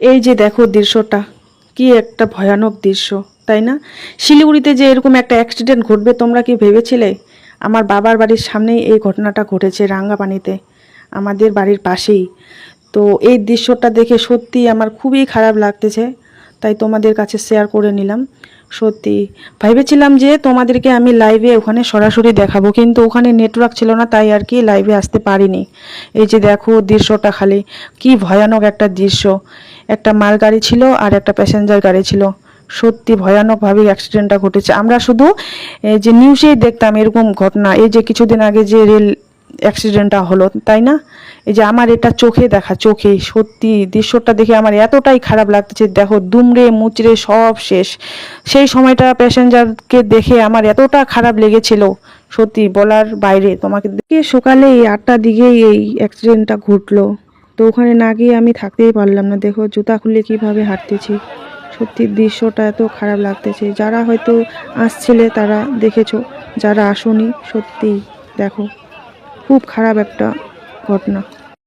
এই যে দেখো দৃশ্যটা, কি একটা ভয়ানক দৃশ্য, তাই না? শিলিগুড়িতে যে এরকম একটা অ্যাক্সিডেন্ট ঘটবে, তোমরা কি ভেবেছিলে? আমার বাবার বাড়ির সামনেই এই ঘটনাটা ঘটেছে রাঙ্গাপানিতে, আমাদের বাড়ির পাশেই। তো এই দৃশ্যটা দেখে সত্যি আমার খুবই খারাপ লাগতেছে। তাই তোমাদের কাছে শেয়ার করে নিলাম। সত্যি, ভেবেছিলাম যে তোমাদেরকে আমি লাইভে ওখানে সরাসরি দেখাবো, কিন্তু ওখানে নেটওয়ার্ক ছিল না, তাই আর কি লাইভে আসতে পারিনি। এই যে দেখো দৃশ্যটা খালি, কি ভয়ানক একটা দৃশ্য। একটা মাল গাড়ি ছিল আর একটা প্যাসেঞ্জার গাড়ি ছিল। সত্যি ভয়ানকভাবে অ্যাক্সিডেন্টটা ঘটেছে। আমরা শুধু যে নিউজেই দেখতাম এরকম ঘটনা। এই যে কিছুদিন আগে যে রেল অ্যাক্সিডেন্টটা হলো, তাই না? এই যে আমার এটা চোখে দেখা, চোখে, সত্যি দৃশ্যটা দেখে আমার এতটাই খারাপ লাগতেছে, দেখো, দুমড়ে মুচড়ে সব শেষ। সেই সময়টা প্যাসেঞ্জারকে দেখে আমার এতটা খারাপ লেগেছিল, সত্যি বলার বাইরে। তোমাকে দেখে সকালে এই আটটার দিকেই এই অ্যাক্সিডেন্টটা ঘটলো। তো ওখানে না গিয়ে আমি থাকতেই পারলাম না, দেখো, জুতা খুলে কীভাবে হাঁটতেছি। সত্যি দৃশ্যটা এত খারাপ লাগতেছে। যারা হয়তো আসছিলে তারা দেখেছ, যারা আসোনি সত্যি দেখো। খুব খারাপ একটা ঘটনা।